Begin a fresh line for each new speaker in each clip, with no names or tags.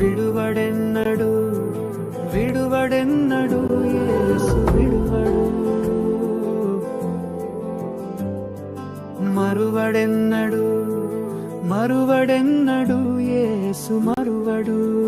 విడువడెన్నడు
విడువడెన్నడు యేసు విడువడు. మరువడెన్నడు మరువడెన్నడు యేసు మరువడు.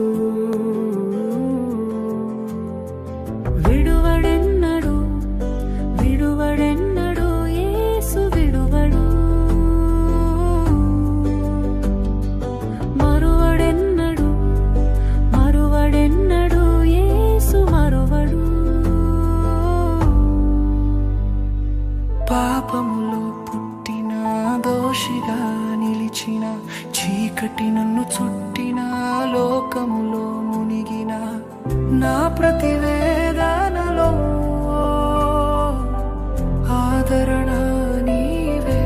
చీకటి నన్ను చుట్టిన లోకములో మునిగిన నా ప్రతివేదనలో. ఆదరణ నీవే.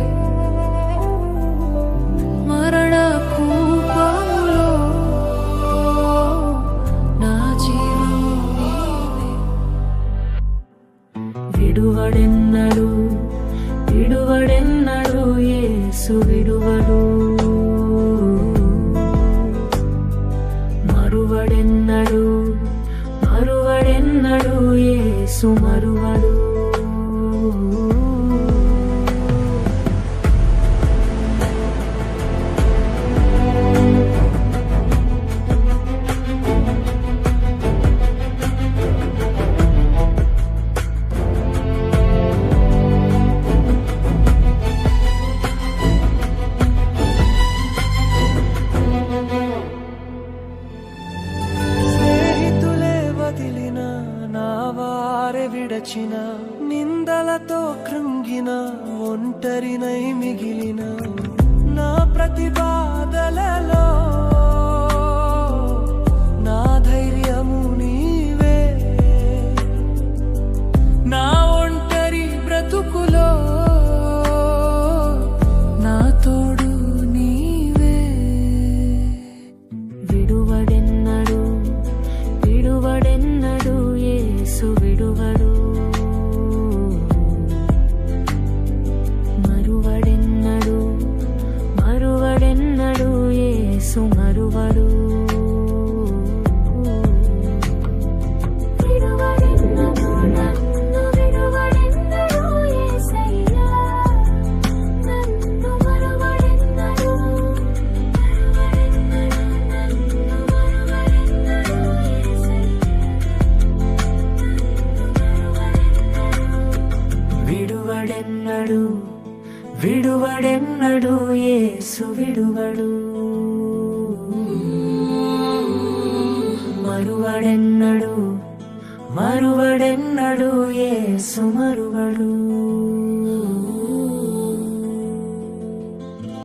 మరణ కూపములో నా జీవం విడువడెన్నడు విడువడెన్నడు ఏసు విడువడు. యేసు
వారే విడచిన నిందలతో కృంగిన ఒంటరినై మిగిలిన.
విడువడెన్నడు? విడువడెన్నడు ఏసు విడువడు? మరువడెన్నడు? మరువడెన్నడు ఏసు మరువడు?